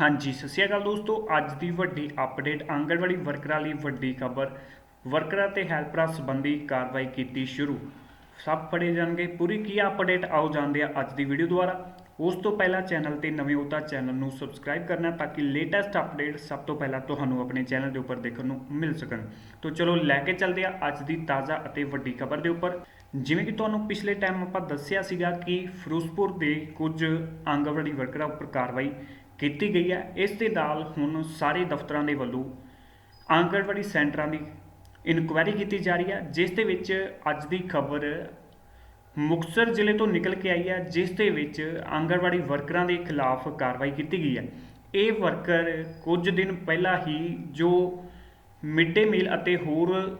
ਹਾਂਜੀ, ਸਤਿ ਸ਼੍ਰੀ ਅਕਾਲ ਦੋਸਤੋ। ਅੱਜ ਦੀ ਵੱਡੀ ਅਪਡੇਟ ਆਂਗਣਵਾੜੀ ਵਰਕਰਾਂ ਲਈ ਵੱਡੀ ਖਬਰ। ਵਰਕਰਾਂ ਤੇ ਹੈਲਪਰਾਂ ਸੰਬੰਧੀ ਕਾਰਵਾਈ ਕੀਤੀ ਸ਼ੁਰੂ। ਸਭ ਫੜੇ ਜਾਣਗੇ। ਪੂਰੀ ਕੀ ਅਪਡੇਟ ਆਓ ਜਾਂਦੇ ਆ ਅੱਜ ਦੀ ਵੀਡੀਓ ਦੁਆਰਾ। ਉਸ ਤੋਂ ਪਹਿਲਾਂ ਚੈਨਲ ਤੇ ਨਵੇਂ ਹੋ ਤਾਂ ਚੈਨਲ ਨੂੰ ਸਬਸਕ੍ਰਾਈਬ ਕਰਨਾ ਤਾਂ ਕਿ ਲੇਟੈਸਟ ਅਪਡੇਟ ਸਭ ਤੋਂ ਪਹਿਲਾਂ ਤੁਹਾਨੂੰ ਆਪਣੇ ਚੈਨਲ ਦੇ ਉੱਪਰ ਦੇਖਣ ਨੂੰ ਮਿਲ ਸਕਣ। ਤੋਂ ਚਲੋ ਲੈ ਕੇ ਚੱਲਦੇ ਆ ਅੱਜ ਦੀ ਤਾਜ਼ਾ ਅਤੇ ਵੱਡੀ ਖਬਰ ਦੇ ਉੱਪਰ। ਜਿਵੇਂ ਕਿ ਤੁਹਾਨੂੰ ਪਿਛਲੇ ਟਾਈਮ ਆਪਾਂ ਦੱਸਿਆ ਸੀਗਾ ਕਿ ਫਿਰੋਜ਼ਪੁਰ ਦੇ ਕੁਝ ਆਂਗਣਵਾੜੀ ਵਰਕਰਾਂ ਉੱਪਰ ਕਾਰਵਾਈ ਕੀਤੀ ਗਈ ਹੈ। ਇਸ ਦੇ ਨਾਲ ਹੁਣ ਸਾਰੇ ਦਫ਼ਤਰਾਂ ਦੇ ਵੱਲੋਂ ਆਂਗਣਵਾੜੀ ਸੈਂਟਰਾਂ ਦੀ ਇਨਕੁਆਇਰੀ ਕੀਤੀ ਜਾ ਰਹੀ ਹੈ, ਜਿਸ ਦੇ ਵਿੱਚ ਅੱਜ ਦੀ ਖਬਰ ਮੁਕਤਸਰ ਜ਼ਿਲ੍ਹੇ ਤੋਂ ਨਿਕਲ ਕੇ ਆਈ ਹੈ, ਜਿਸ ਦੇ ਵਿੱਚ ਆਂਗਣਵਾੜੀ ਵਰਕਰਾਂ ਦੇ ਖਿਲਾਫ ਕਾਰਵਾਈ ਕੀਤੀ ਗਈ ਹੈ। ਇਹ ਵਰਕਰ ਕੁਝ ਦਿਨ ਪਹਿਲਾਂ ਹੀ ਜੋ ਮਿਡ ਡੇ ਮੀਲ ਅਤੇ ਹੋਰ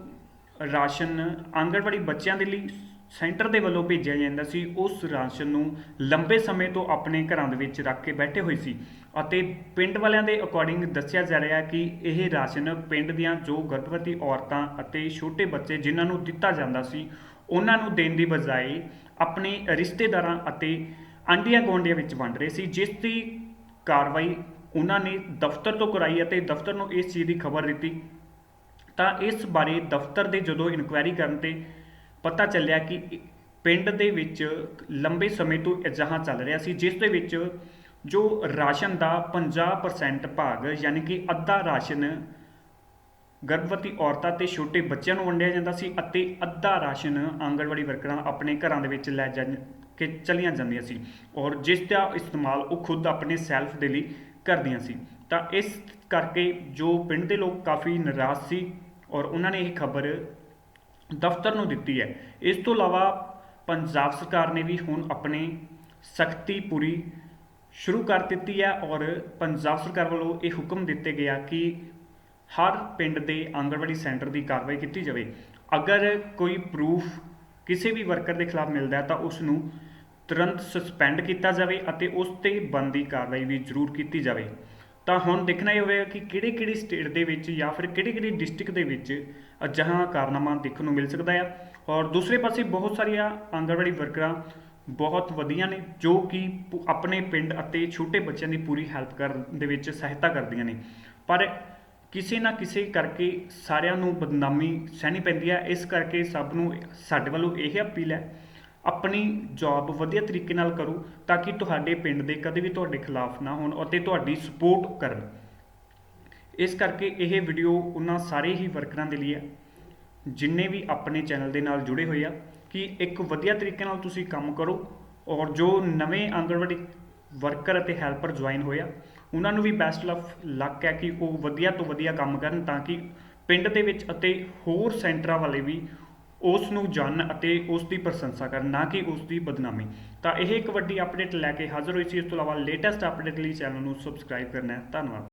ਰਾਸ਼ਨ ਆਂਗਣਵਾੜੀ ਬੱਚਿਆਂ ਦੇ ਲਈ ਸੈਂਟਰ ਦੇ ਵੱਲੋਂ ਭੇਜਿਆ ਜਾਂਦਾ ਸੀ। ਉਸ ਰਾਸ਼ਨ ਨੂੰ ਲੰਬੇ ਸਮੇਂ ਤੋਂ ਆਪਣੇ ਘਰਾਂ ਦੇ ਵਿੱਚ ਰੱਖ ਕੇ ਬੈਠੇ ਹੋਏ ਸੀ ਅਤੇ ਪਿੰਡ ਵਾਲਿਆਂ ਦੇ ਅਕੋਰਡਿੰਗ ਦੱਸਿਆ ਜਾ ਰਿਹਾ ਕਿ ਇਹ ਰਾਸ਼ਨ ਪਿੰਡ ਦੀਆਂ ਜੋ ਗਰਭਵਤੀ ਔਰਤਾਂ ਅਤੇ ਛੋਟੇ ਬੱਚੇ ਜਿਨ੍ਹਾਂ ਨੂੰ ਦਿੱਤਾ ਜਾਂਦਾ ਸੀ, ਉਹਨਾਂ ਨੂੰ ਦੇਣ ਦੀ ਬਜਾਏ ਆਪਣੇ ਰਿਸ਼ਤੇਦਾਰਾਂ ਅਤੇ ਆਂਡੀਆਂ ਗੁਆਂਢੀਆਂ ਵਿੱਚ ਵੰਡ ਰਹੇ ਸੀ, ਜਿਸ ਦੀ ਕਾਰਵਾਈ ਉਹਨਾਂ ਨੇ ਦਫ਼ਤਰ ਤੋਂ ਕਰਾਈ ਅਤੇ ਦਫ਼ਤਰ ਨੂੰ ਇਸ ਚੀਜ਼ ਦੀ ਖਬਰ ਦਿੱਤੀ। ਤਾਂ ਇਸ ਬਾਰੇ ਦਫ਼ਤਰ ਦੇ ਜਦੋਂ ਇਨਕੁਆਇਰੀ ਕਰਨ ਤੇ ਪਤਾ ਚੱਲਿਆ ਕਿ ਪਿੰਡ ਦੇ ਵਿੱਚ ਲੰਬੇ ਸਮੇਂ ਤੋਂ ਅਜਿਹਾ ਚੱਲ ਰਿਹਾ ਸੀ, ਜਿਸ ਦੇ ਵਿੱਚ ਜੋ ਰਾਸ਼ਨ ਦਾ 50% ਭਾਗ, ਯਾਨੀ ਕਿ ਅੱਧਾ ਰਾਸ਼ਨ ਗਰਭਵਤੀ ਔਰਤਾਂ ਤੇ ਛੋਟੇ ਬੱਚਿਆਂ ਨੂੰ ਵੰਡਿਆ ਜਾਂਦਾ ਸੀ ਅਤੇ ਅੱਧਾ ਰਾਸ਼ਨ ਆਂਗਣਵਾੜੀ ਵਰਕਰਾਂ ਆਪਣੇ ਘਰਾਂ ਦੇ ਵਿੱਚ ਲੈ ਜਾ ਕੇ ਚਲੀਆਂ ਜਾਂਦੀਆਂ ਸੀ ਔਰ ਜਿਸ ਦਾ ਇਸਤੇਮਾਲ ਉਹ ਖੁਦ ਆਪਣੇ ਸੈਲਫ ਦੇ ਲਈ ਕਰਦੀਆਂ ਸੀ। ਤਾਂ ਇਸ ਕਰਕੇ ਜੋ ਪਿੰਡ ਦੇ ਲੋਕ ਕਾਫੀ ਨਾਰਾਜ਼ ਸੀ ਔਰ ਉਹਨਾਂ ਨੇ ਇਹ ਖਬਰ ਦਫ਼ਤਰ ਨੂੰ ਦਿੱਤੀ ਹੈ। ਇਸ ਤੋਂ ਇਲਾਵਾ ਪੰਜਾਬ ਸਰਕਾਰ ਨੇ ਵੀ ਹੁਣ ਆਪਣੀ ਸਖਤੀ ਪੂਰੀ ਸ਼ੁਰੂ ਕਰ ਦਿੱਤੀ ਹੈ ਔਰ ਪੰਜਾਬ ਸਰਕਾਰ ਵੱਲੋਂ ਇਹ ਹੁਕਮ ਦਿੱਤੇ ਗਿਆ ਕਿ ਹਰ ਪਿੰਡ ਦੇ ਆਂਗਣਵਾੜੀ ਸੈਂਟਰ ਦੀ ਕਾਰਵਾਈ ਕੀਤੀ ਜਾਵੇ। ਅਗਰ ਕੋਈ ਪ੍ਰੂਫ ਕਿਸੇ ਵੀ ਵਰਕਰ ਦੇ ਖਿਲਾਫ ਮਿਲਦਾ ਹੈ ਤਾਂ ਉਸ ਨੂੰ ਤੁਰੰਤ ਸਸਪੈਂਡ ਕੀਤਾ ਜਾਵੇ ਅਤੇ ਉਸ ਤੇ ਬੰਦੀ ਕਾਰਵਾਈ ਵੀ ਜ਼ਰੂਰ ਕੀਤੀ ਜਾਵੇ। ਤਾਂ ਹੁਣ ਦੇਖਣਾ ਇਹ ਹੋਵੇਗਾ ਕਿ ਕਿਹੜੇ ਕਿਹੜੀ ਸਟੇਟ ਦੇ ਵਿੱਚ ਜਾਂ ਫਿਰ ਕਿਹੜੇ ਕਿਹੜੇ ਡਿਸਟ੍ਰਿਕਟ ਦੇ ਵਿੱਚ ਅਜਿਹਾ ਕਾਰਨਾਮਾ ਦੇਖਣ ਨੂੰ ਮਿਲ ਸਕਦਾ ਹੈ ਔਰ ਦੂਸਰੇ ਪਾਸੇ ਬਹੁਤ ਸਾਰੀਆਂ ਆਂਗਣਵਾੜੀ ਵਰਕਰਾਂ ਬਹੁਤ ਵਧੀਆ ਨੇ, ਜੋ ਕਿ ਪ- ਆਪਣੇ ਪਿੰਡ ਅਤੇ ਛੋਟੇ ਬੱਚਿਆਂ ਦੀ ਪੂਰੀ ਹੈਲਪ ਕਰਨ ਦੇ ਵਿੱਚ ਸਹਾਇਤਾ ਕਰਦੀਆਂ ਨੇ। ਪਰ ਕਿਸੇ ਨਾ ਕਿਸੇ ਕਰਕੇ ਸਾਰਿਆਂ ਨੂੰ ਬਦਨਾਮੀ ਸਹਿਣੀ ਪੈਂਦੀ ਹੈ ਇਸ ਕਰਕੇ ਸਭ ਨੂੰ ਸਾਡੇ ਵੱਲੋਂ ਇਹ ਅਪੀਲ ਹੈ ਆਪਣੀ ਜੋਬ ਵਧੀਆ ਤਰੀਕੇ ਨਾਲ ਕਰੋ ਤਾਂ ਕਿ ਤੁਹਾਡੇ ਪਿੰਡ ਦੇ ਕਦੇ ਵੀ ਤੁਹਾਡੇ ਖਿਲਾਫ ਨਾ ਹੋਣ ਅਤੇ ਤੁਹਾਡੀ ਸਪੋਰਟ ਕਰਨ। ਇਸ ਕਰਕੇ ਇਹ ਵੀਡੀਓ ਉਹਨਾਂ ਸਾਰੇ ਹੀ ਵਰਕਰਾਂ ਦੇ ਲਈ ਹੈ, ਜਿੰਨੇ ਵੀ ਆਪਣੇ ਚੈਨਲ ਦੇ ਨਾਲ ਜੁੜੇ ਹੋਏ ਆ, ਕਿ ਇੱਕ ਵਧੀਆ ਤਰੀਕੇ ਨਾਲ ਤੁਸੀਂ ਕੰਮ ਕਰੋ ਔਰ ਜੋ ਨਵੇਂ ਆਂਗਣਵਾੜੀ ਵਰਕਰ ਅਤੇ ਹੈਲਪਰ ਜੁਆਇਨ ਹੋਇਆ ਉਹਨਾਂ ਨੂੰ ਵੀ ਬੈਸਟ ਆਫ ਲੱਕ ਹੈ ਕਿ ਉਹ ਵਧੀਆ ਤੋਂ ਵਧੀਆ ਕੰਮ ਕਰਨ ਤਾਂ ਕਿ ਪਿੰਡ ਦੇ ਵਿੱਚ ਅਤੇ ਹੋਰ ਸੈਂਟਰਾਂ ਵਾਲੇ ਵੀ ਉਸ ਨੂੰ ਜਾਣਨ ਅਤੇ ਉਸ ਦੀ ਪ੍ਰਸ਼ੰਸਾ ਕਰਨ, ਨਾ ਕਿ ਉਸ ਦੀ ਬਦਨਾਮੀ। ਤਾਂ ਇਹ ਇੱਕ ਵੱਡੀ ਅਪਡੇਟ ਲੈ ਕੇ ਹਾਜ਼ਰ ਹੋਈ ਸੀ। ਇਸ ਤੋਂ ਇਲਾਵਾ ਲੇਟੈਸਟ ਅਪਡੇਟ ਲਈ ਚੈਨਲ ਨੂੰ ਸਬਸਕ੍ਰਾਈਬ ਕਰਨਾ ਧੰਨਵਾਦ।